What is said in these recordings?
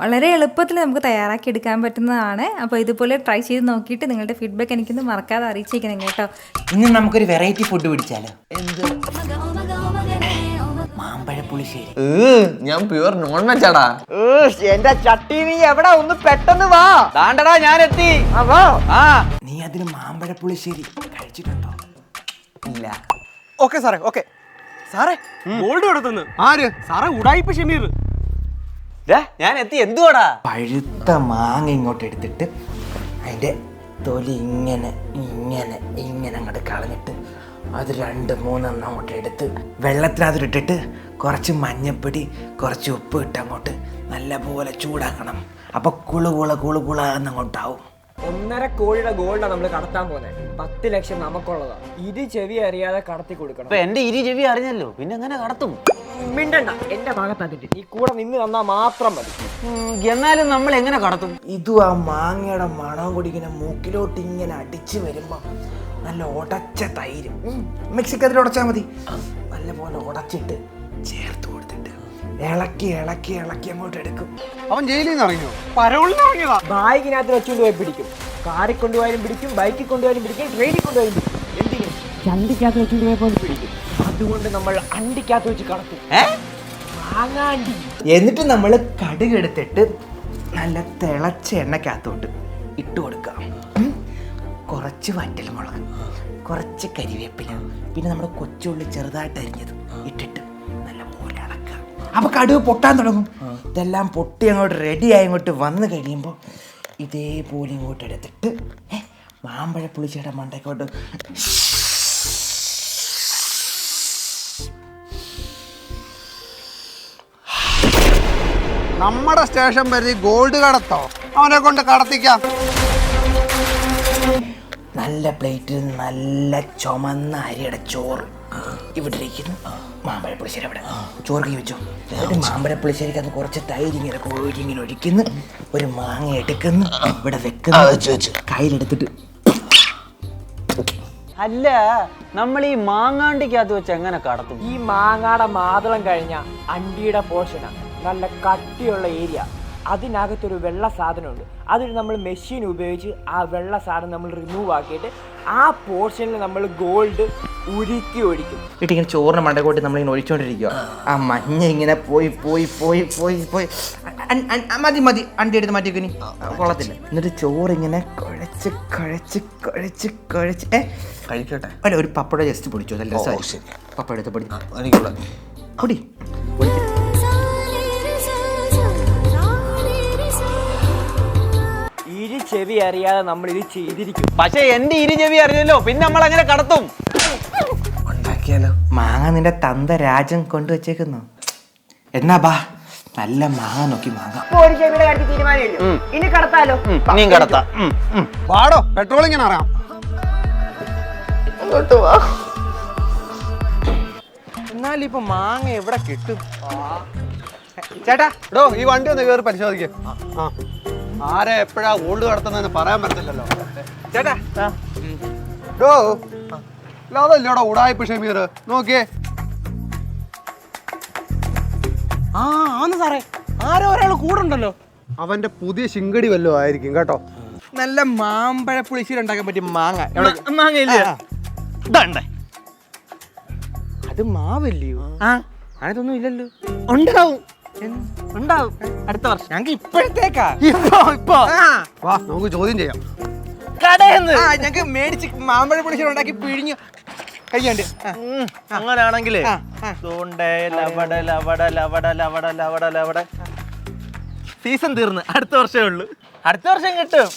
വളരെ എളുപ്പത്തിൽ നമുക്ക് തയ്യാറാക്കി എടുക്കാൻ പറ്റുന്നതാണ്. അപ്പോൾ ഇതുപോലെ ട്രൈ ചെയ്ത് നോക്കിയിട്ട് നിങ്ങളുടെ ഫീഡ്ബാക്ക് എനിക്കൊന്ന് മറക്കാതെ അറിയിച്ചേക്കണം കേട്ടോ. ഇന്ന് നമുക്കൊരു വെറൈറ്റി ഫുഡ് പിടിച്ചാലോ? എന്ത്? മാമ്പഴ പുളിശ്ശേരി ഞാൻ പ്യുവർ നോൺ വെജ് ആടാ എന്റെ ചട്ടി നീ എവിടെ? ഒന്ന് പെട്ടെന്ന് വാ. താണ്ടടാ ഞാൻ എത്തി വാ. ആ. നീ അതിന് മാമ്പഴപ്പുളിശ്ശേരി കഴിച്ചിട്ടുണ്ടോ? ഇല്ല. ഓക്കെ സാറേ ഓക്കെ. സാറേ ഗോൾഡ് കൊടുത്തെന്ന് ആര്? സാറേ ഉടായിപ്പ് ഷമീർ. ഞാൻ എത്തി. എന്തുവാടാ? പഴുത്ത മാങ്ങ ഇങ്ങോട്ട് എടുത്തിട്ട് അതിന്റെ തൊലി ഇങ്ങനെ ഇങ്ങനെ ഇങ്ങനെ അങ്ങോട്ട് കളഞ്ഞിട്ട് അത് രണ്ട് മൂന്നെണ്ണം അങ്ങോട്ട് എടുത്ത് വെള്ളത്തിനകത്തിട്ടിട്ട് കുറച്ച് മഞ്ഞപ്പൊടി കുറച്ച് ഉപ്പ് ഇട്ട് അങ്ങോട്ട് നല്ലപോലെ ചൂടാക്കണം. അപ്പോൾ കുളു കുള കുളു കുള എന്നങ്ങോട്ടാവും ഒന്നര കോടിയുടെ ഗോൾഡാണ് നമ്മൾ കടത്താൻ പോകുന്നത് പത്ത് ലക്ഷം നമുക്കുള്ളതാ. ഇരു ചെവി അറിയാതെ കടത്തി കൊടുക്കണം. അപ്പൊ എന്റെ ഇരി ചെവി അറിഞ്ഞല്ലോ. പിന്നെ എങ്ങനെ കടത്തും? മിണ്ടണ്ട. എന്റെ ഭാഗത്താക്കിട്ട് നീ കൂടെ നിന്ന് തന്നാ മാത്രം മതി. ഉം, എന്നാലും നമ്മൾ എങ്ങനെ കടത്തും? ഇതു ആ മാങ്ങയുടെ മണം കുടിക്കുന്ന ഇങ്ങനെ മൂക്കിലോട്ട് ഇങ്ങനെ അടിച്ചു വരുമ്പോ നല്ല ഉടച്ച തൈര്. മിക്സിക്കതിൽ ഉടച്ചാൽ മതി. നല്ലപോലെ ഉടച്ചിട്ട് ചേർത്ത് കൊടുത്തിട്ട് ഇളക്കി ഇളക്കി ഇളക്കി അങ്ങോട്ട് എടുക്കും. അവൻ ജയിലിൽ നിന്ന് ഇറങ്ങിയോ? പരോളിന് ഇറങ്ങിയതാ. ബാഗിനകത്ത് വെച്ചുകൊണ്ട് പോയി പിടിക്കും. കാറിൽ കൊണ്ടുപോയാലും പിടിക്കും ബൈക്കിൽ കൊണ്ടുപോയാലും പിടിക്കും ട്രെയിനിൽ കൊണ്ടുപോയാലും പിടിക്കും. എന്തിനും? ചണ്ടിക്കകത്ത് വെച്ചുകൊണ്ട് പോയപ്പോൾ പിടിക്കും. അതുകൊണ്ട് നമ്മൾ അണ്ടിക്കകത്ത് വെച്ച് കടത്തും. മാങ്ങാണ്ടി. എന്നിട്ട് നമ്മൾ കടുകെടുത്തിട്ട് നല്ല തിളച്ച എണ്ണക്കകത്തോട്ട് ഇട്ട് കൊടുക്കാം കുറച്ച് വറ്റൽ മുളക് കുറച്ച് കരിവേപ്പില പിന്നെ നമ്മുടെ കൊച്ചുള്ളി ചെറുതായിട്ട് അരിഞ്ഞത് ഇട്ടിട്ട് ഇളക്കുക അപ്പൊ കടുക് പൊട്ടാൻ തുടങ്ങും. ഇതെല്ലാം പൊട്ടി അങ്ങോട്ട് റെഡി ആയി ഇങ്ങോട്ട് വന്നു കഴിയുമ്പോൾ ഇതേപോലെ ഇങ്ങോട്ട് എടുത്തിട്ട് മാമ്പഴ പുളിച്ചയുടെ മണ്ടയ്ക്കോട്ട് നമ്മുടെ സ്റ്റേഷൻ പരിധി ഗോൾഡ് കടത്തോ? അവനെ കൊണ്ട് കടത്തിക്കാം. നല്ല പ്ലേറ്റിൽ നല്ല ചുമന്ന അരിയുടെ ചോറ്. ഇവിടെ ഇരിക്കുന്നു മാമ്പഴ പുളിശ്ശേരി അവിടെ ചോറ് കൈ വെച്ചു. എന്നിട്ട് മാമ്പഴ പുളിശ്ശേരിക്ക് അത് കുറച്ച് തൈര് ഇങ്ങനെ കോഴി ഇങ്ങനെ ഒഴിക്കുന്നു. ഒരു മാങ്ങ എടുക്കുന്നു. ഇവിടെ വെക്കുന്നു. കയ്യിലെടുത്തിട്ട്. അല്ല നമ്മൾ ഈ മാങ്ങാണ്ടിക്കകത്ത് വെച്ച് എങ്ങനെ കടത്തും? ഈ മാങ്ങാടെ മാതളം കഴിഞ്ഞ അണ്ടിയുടെ പോർഷനാണ് നല്ല കട്ടിയുള്ള ഏരിയ. അതിനകത്തൊരു വെള്ള സാധനമുണ്ട്. അതിൽ നമ്മൾ മെഷീൻ ഉപയോഗിച്ച് ആ വെള്ള സാധനം നമ്മൾ റിമൂവ് ആക്കിയിട്ട് ആ പോർഷനിൽ നമ്മൾ ഗോൾഡ് ഉരുക്കി ഒഴിക്കും. ഇട്ട് ഇങ്ങനെ ചോറിന് നമ്മൾ നമ്മളിങ്ങനെ ഒഴിച്ചുകൊണ്ടിരിക്കുക ആ മഞ്ഞ ഇങ്ങനെ പോയി പോയി പോയി പോയി പോയി. മതി മതി. അണ്ടി എടുത്ത് മാറ്റി വെക്കിനി കൊള്ളത്തില്ല. എന്നിട്ട് ചോറിങ്ങനെ കുഴച്ച് കുഴച്ച് കുഴച്ച് കുഴച്ച്. ഏ? കഴിക്കട്ടെ. അല്ല ഒരു പപ്പട ജസ്റ്റ് പൊടിച്ചു. നല്ല പപ്പട എടുത്ത് പൊടി. പൊടി പൊടി. ചെവി അറിയാതെ നമ്മൾ ഇത് ചെയ്തിരിക്കും. പക്ഷെ എന്റെ ഇരു ചെവി അറിയല്ലോ പിന്നെ നമ്മൾ അങ്ങനെ കടത്തും. ഉണ്ടാക്കിയാലോ? മാങ്ങ നിന്റെ തന്ത രാജൻ കൊണ്ടുവച്ചേക്കുന്നു. എന്നാ ബാ നല്ല മാങ്ങ നോക്കി മാങ്ങ. ഇനി കടത്താലോ? നീ കടത്താ. പാടോ പെട്രോൾ ഇങ്ങനെ അറിയാം? എന്നാലും ഇപ്പൊ മാങ്ങ എവിടെ കിട്ടും? ചേട്ടാ ഡോ ഈ വണ്ടി ഒന്ന് കയറി പരിശോധിക്കാം. ആ. ആരെ എപ്പോഴാ ഓൾഡ് കടത്തുന്നതെന്ന് പറയാൻ പറ്റില്ലല്ലോ ചേട്ടാ. ഡോ അതല്ലോടാ ഉടായ്പ ഷമീർ? നോക്കിയേ. ആ ആന്ന് സാറേ. ആരോ ഒരാൾ കൂടെ ഉണ്ടല്ലോ. അവന്റെ പുതിയ ശിങ്കടി വല്ലോ ആയിരിക്കും കേട്ടോ. നല്ല മാമ്പഴ പുളിശ്ശേരി ഉണ്ടാക്കാൻ പറ്റിയ മാങ്ങ. മാങ്ങയില്ലേ? ഇതാണ്ടേ അത് മാവല്ലയോ? ആ. അതിനൊന്നും ഇല്ലല്ലോ. ഉണ്ടാവും ഉണ്ടാവും. അടുത്ത വർഷം. ഞങ്ങൾക്ക് ഇപ്പോഴത്തേക്കാ. ഇപ്പൊ ഇപ്പൊ. വാ നമുക്ക് ചോദ്യം ചെയ്യാം. കടയെന്ന് ഞങ്ങക്ക് മേടിച്ച് മാമ്പഴ പുളിശ്ശേരി ഉണ്ടാക്കി പിഴിഞ്ഞ് കഴിയാണ്ട്. ലവട സീസൺ തീർന്ന്. അടുത്ത വർഷമേ ഉള്ളൂ. അടുത്ത വർഷം കിട്ടും.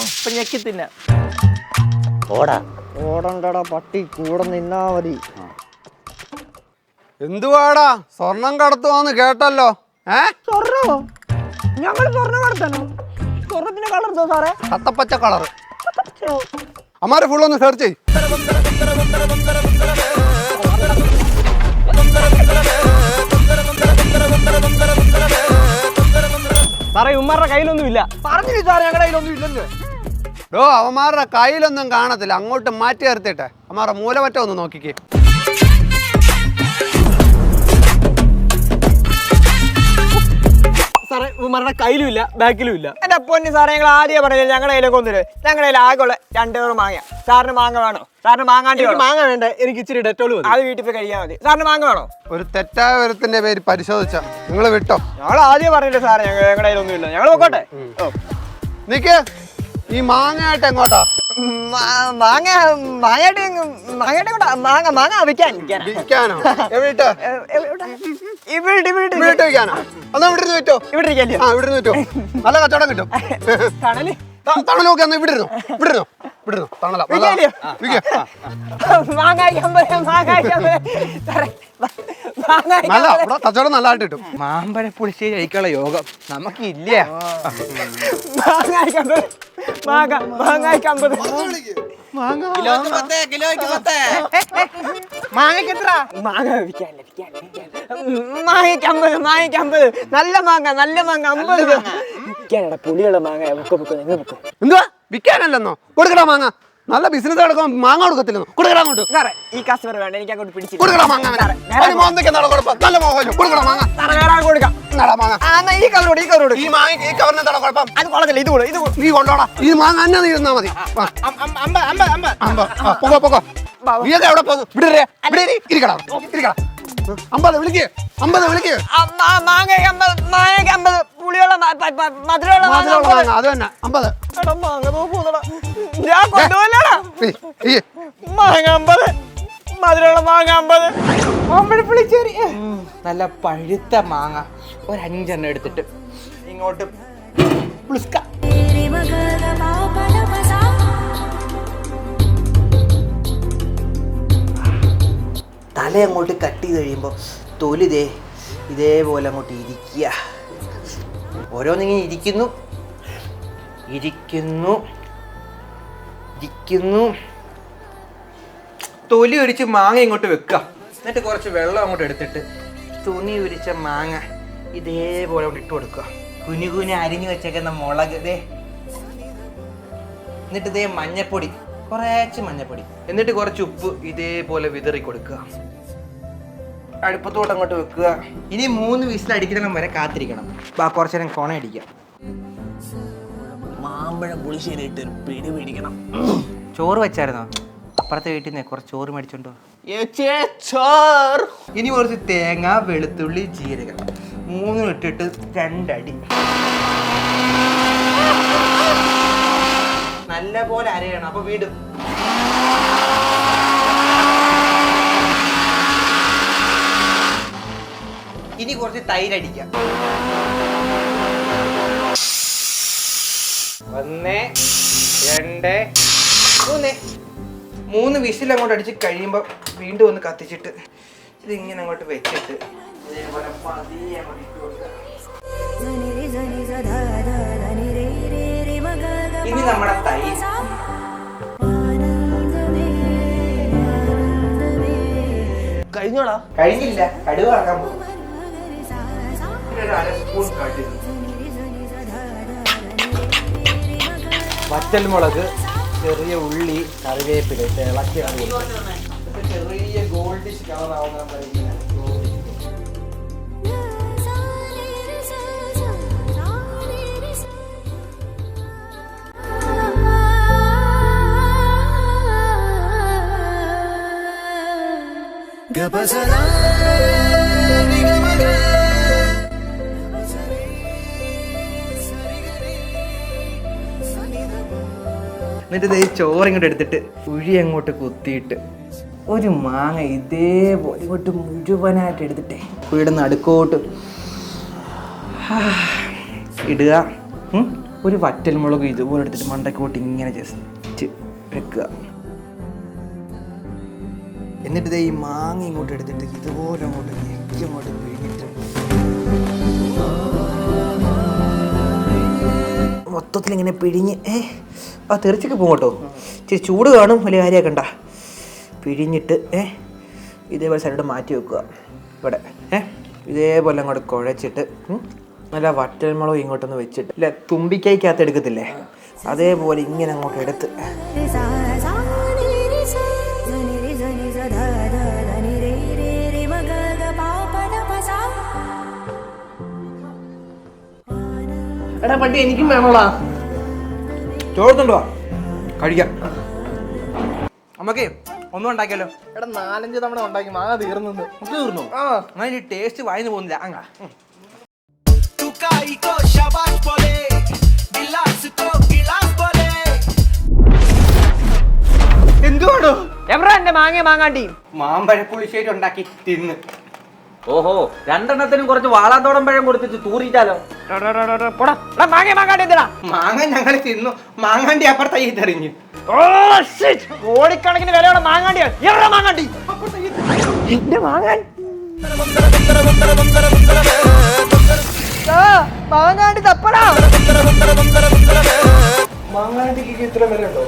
ഇപ്പൊ ഞെക്കി തിന്ന. ഓടാ. ഓടണ്ടടാ പട്ടി. കൂടെ നിന്നാ മതി. എന്തുവാടാ? സ്വർണം കടത്തുവാന്ന് കേട്ടല്ലോ. ഏ? സ്വർണോ ഞങ്ങൾ സ്വർണം കടത്തണോ. സ്വർണത്തിന്റെ കളർ എന്തോ സാറേ? കത്തപ്പച്ച കളർ അമ്മാരെ ഫുൾ ഒന്ന് സെർച്ച് ചെയ് സാറേ ഉമ്മാരുടെ കയ്യിലൊന്നും ഇല്ല പറഞ്ഞില്ല സാറേ ഞങ്ങളുടെ കയ്യിലൊന്നും ഇല്ലെന്ന് ഡോ അവന്മാരുടെ കയ്യിലൊന്നും കാണത്തില്ല. അങ്ങോട്ട് മാറ്റി നിർത്തിട്ടെ അമ്മാരുടെ മൂലമറ്റം ഒന്ന് നോക്കിക്കേ. സാറേ ഇവന്മാരുടെ കയ്യിലും ഇല്ല ബാക്കിലും ഇല്ല എന്റെ പൊന്നി സാറേ ഞങ്ങൾ ആദ്യം പറഞ്ഞില്ല ഞങ്ങളുടെ കയ്യിലേക്ക് ഒന്നില്ല ഞങ്ങളുടെ കയ്യിൽ ആകെയുള്ള രണ്ട് പേർ മാങ്ങ. സാറിന് മാങ്ങ വേണോ? സാറിന് മാങ്ങാണ്ടി വേണോ? മാങ്ങ വേണ്ട എനിക്ക് ഇച്ചിരി ഡെറ്റോൾ മതി. അത് വീട്ടിൽ പോയി കഴിക്കാൻ മതി. സാറിന് മാങ്ങ വേണോ? ഒരു തെറ്റായ വിവരത്തിന്റെ പേര് പരിശോധിച്ച നിങ്ങൾ വിട്ടോ. ഞങ്ങൾ ആദ്യം പറഞ്ഞില്ല സാറേ ഞങ്ങൾ ഞങ്ങളുടെ കയ്യിലൊന്നും ഇല്ല ഞങ്ങൾ നോക്കട്ടെ. ഓ. നിക്ക് ഈ മാങ്ങയായിട്ട് എങ്ങോട്ടാ? മാ- മാങ്ങ മാങ്ങയുടെ മാങ്ങയുടെ കൂടെ മാങ്ങ മാങ്ങ വിൽക്കാൻ. വിൽക്കാനോ? എവിടെ? ഇവിടെ ഇവിടെ ഇവിടെ. വിൽക്കാനോ? എന്നാ ഇവിടെ ഇരുന്ന് വിറ്റോ ഇവിടെ ഇരിക്കല്ലേ ആ ഇവിടെ ഇരുന്ന് വിറ്റോ നല്ല കച്ചവടം കിട്ടും. തണൽ. ത- തണൽ നോക്കി എന്നാ ഇവിടെ ഇരുന്നോ ഇവിടെ ഇരുന്നോ ഇവിടെ ഇരുന്നോ തണല വിൽക്കാനിയോ? മാങ്ങായ്ക്ക് അമ്പത് മാങ്ങായ്ക്ക് അമ്പത് സാറേ മാ- മാങ്ങായ്ക്ക് നല്ല അമ്പത്. ഇവിടെ കച്ചവടം നല്ലതായിട്ട് കിട്ടും. മാമ്പഴ പുളിശ്ശേരി കഴിക്കാനുള്ള യോഗം. നമുക്കില്ല. മാങ്ങ അമ്പത് മാങ്ങ. മാങ്ങായ്ക്ക് എത്ര? മാങ്ങ വിൽക്കാനില്ല. മാങ്ങയ്ക്ക് അമ്പത് നല്ല മാങ്ങ നല്ല മാങ്ങ അമ്പത് വിൽക്കാനടാ പുളിയുള്ള മാങ്ങ. ബുക്ക് ബുക്ക് നിങ്ങൾ ബുക്ക് എന്തുവാ? വിൽക്കാനല്ലെന്നോ? കൊടുക്കടാ മാങ്ങ. നല്ല ബിസിനസ് നടക്കുമ്പോൾ മാങ്ങ കൊടുക്കത്തില്ലെന്നോ? കൊടുക്കടാ അങ്ങോട്ട്. സാറേ ഈ കസ്റ്റമർ വേണ്ട. എനിക്ക് അങ്ങോട്ട് പിടിച്ച് കൊടുക്കടാ മാങ്ങ വേറെ അവന് മോന്തയ്ക്ക് എന്താണ് കുഴപ്പം? നല്ല മോഹമല്ലോ കൊടുക്കടാ മാങ്ങ. സാറേ വേറെ കൊടുക്കാം. എന്നാടാ മാങ്ങ? ആ എന്നാ ഈ കവറോട് ഈ കവറോട് ഈ മാങ്ങ ഈ കവറിന് എന്താണ് കുഴപ്പം? അത് കൊള്ളത്തില്ല. ഇത് കൂടെ ഇത് കൂടെ. നീ കൊണ്ടോടാ. ഈ മാങ്ങ അന്നെ നീ ഇരുന്നാ മതി. വാ. അമ്പ അമ്പ അമ്പ. അമ്പ. പോ പോ പൊക്കോ. നീയൊക്കെ എവിടെ പോകുന്നു ഇവിടെ ഇരി. ഇവിടെ ഇരി. ഇരിക്കടാ. ഇരിക്കടാ. അമ്പത് വിളിക്ക് അമ്പത് വിളിക്ക്. അമ്മ, മാങ്ങയ്ക്ക് അമ്പത് മാങ്ങയ്ക്ക് അമ്പത് പുളിയുള്ള മധുരമുള്ള മാങ്ങ അത് തന്നെ അമ്പത്. ഞാൻ കൊണ്ടുപോലടാ. മാങ്ങ അമ്പത് മധുരമുള്ള മാങ്ങ അമ്പത്. നല്ല പഴുത്ത മാങ്ങ. ഒരു അഞ്ചെണ്ണം എടുത്തിട്ട് ഇങ്ങോട്ട് പുളിസ്ക തല അങ്ങോട്ട് കട്ട് ചെയ്ത് കഴിയുമ്പോൾ തൊലി ദേ ഇതേപോലെ അങ്ങോട്ട് ഇരിക്കുക. ഓരോന്നിങ്ങനെ ഇരിക്കുന്നു. ഇരിക്കുന്നു. ഇരിക്കുന്നു. തൊലി ഒരിച്ച് മാങ്ങ ഇങ്ങോട്ട് വെക്കുക. എന്നിട്ട് കുറച്ച് വെള്ളം അങ്ങോട്ട് എടുത്തിട്ട് തുണി ഉരിച്ച മാങ്ങ ഇതേപോലെ അങ്ങോട്ട് ഇട്ട് കൊടുക്കുക. കുഞ്ഞു കുഞ്ഞു അരിഞ്ഞു വെച്ചേക്കുന്ന മുളക് ഇതേ എന്നിട്ട് ഇതേ മഞ്ഞപ്പൊടി. കുറേച്ച് മഞ്ഞപ്പൊടി. എന്നിട്ട് കുറച്ച് ഉപ്പ് ഇതേപോലെ വിതറി കൊടുക്കുക. അടുപ്പത്തോട്ട് അങ്ങോട്ട് വെക്കുക. ഇനി മൂന്ന് വിസിൽ അടിക്കണം വരെ കാത്തിരിക്കണം. ബാ കുറച്ച് നേരം കോണ അടിക്കാം. മാമ്പഴം പുളിശ്ശേരി ഇട്ട് ഒരു പിടി പിടിക്കണം ചോറ് വെച്ചായിരുന്നോ? അപ്പുറത്തെ വീട്ടിൽ നിന്ന് കുറച്ച് ചോറ് മേടിച്ചോണ്ടോ ഇനി കുറച്ച് തേങ്ങ വെളുത്തുള്ളി ജീരകം. മൂന്നും ഇട്ടിട്ട് രണ്ടടി. നല്ല പോലെ അരയണം. അപ്പൊ വീടും ഇനി കുറച്ച് തൈരടിക്കാം. ഒന്ന് രണ്ട് മൂന്ന്. മൂന്ന് വിസിൽ അങ്ങോട്ട് അടിച്ച് കഴിയുമ്പോൾ വീണ്ടും ഒന്ന് കത്തിച്ചിട്ട് ഇതിങ്ങനെ അങ്ങോട്ട് വെച്ചിട്ട്. ഇതേപോലെ പതിയെ. ഇനി നമ്മുടെ തൈര് കഴിഞ്ഞോടാ? കഴിഞ്ഞില്ല. കടുവ ഇറക്കാൻ പോകും ഒരു അര സ്പൂൺ കടുക് വറ്റൽമുളക് ചെറിയ ഉള്ളി കറിവേപ്പില ഇളക്കി ചെറിയ ഗോൾഡിഷ് കളർ ആവുന്ന ഇങ്ങനെ എന്നിട്ട് ഇതേ ചോറ് ഇങ്ങോട്ട് എടുത്തിട്ട് ഉഴി അങ്ങോട്ട് കുത്തിയിട്ട് ഒരു മാങ്ങ ഇതേപോലെ ഇങ്ങോട്ട് മുഴുവനായിട്ട് എടുത്തിട്ടേ. ഇവിടെ നടുക്കോട്ട് ഇടുക. ഒരു വറ്റൽ മുളക് ഇതുപോലെ എടുത്തിട്ട് മണ്ടക്കോട്ട് ഇങ്ങനെ ജസ്റ്റ് വെക്കുക. എന്നിട്ട് ഈ മാങ്ങ ഇങ്ങോട്ട് എടുത്തിട്ട് ഇതുപോലെ അങ്ങോട്ട് അങ്ങോട്ട് പിഴിഞ്ഞിട്ട്. മൊത്തത്തിൽ ഇങ്ങനെ പിഴിഞ്ഞ് ഏ ആ തെറിച്ചൊക്കെ പോകും കേട്ടോ. ഇച്ചിരി ചൂട് കാണും വലിയ കാര്യമാക്കണ്ട പിഴിഞ്ഞിട്ട് ഏ ഇതേപോലെ സൈഡ് മാറ്റി വെക്കുക. ഇവിടെ ഏ ഇതേപോലെ അങ്ങോട്ട് കുഴച്ചിട്ട് നല്ല വറ്റൽമുളകും ഇങ്ങോട്ടൊന്ന് വെച്ചിട്ട്. ഇല്ല തുമ്പിക്കൈക്കകത്ത് എടുക്കത്തില്ലേ? അതേപോലെ ഇങ്ങനെ അങ്ങോട്ട് എടുത്ത്. എടാ പട്ടി എനിക്കും വേണോടാ. ചോറുന്നുണ്ടോ കഴിക്കാം. നമുക്ക് ഒന്നും ഉണ്ടാക്കിയല്ലോ എടാ നാലഞ്ച് തവണ ഉണ്ടാക്കി. മാങ്ങ തീർന്നു തീർന്നു? ആ. അങ്ങനെ ടേസ്റ്റ് വായിന്ന് പോകുന്നില്ല. അങ്ങ. എന്തുവാണോ എവിടെ എന്റെ മാങ്ങ മാങ്ങാണ്ടി? മാമ്പഴപ്പുളിശ്ശേരി ഉണ്ടാക്കി തിന്ന്. ഓഹോ രണ്ടെണ്ണത്തിനും കുറച്ച് വാളാത്തോടം പഴം കൊടുത്തിട്ട് എടാ, മാങ്ങ മാങ്ങാണ്ടി എന്തിനാ? മാങ്ങ ഞങ്ങൾ തിന്നു. മാങ്ങാണ്ടി അപ്പുറത്തായി തെറിഞ്ഞു. ഓ, shit. കോടിക്കണക്കിന് വിലയുള്ള മാങ്ങാണ്ടി എവിടെ മാങ്ങാണ്ടി? എന്റെ മാങ്ങാൻ. ആ, മാങ്ങാണ്ടി തപ്പടാ. മാങ്ങാണ്ടിക്ക് ഇത്ര വില ഉണ്ടോ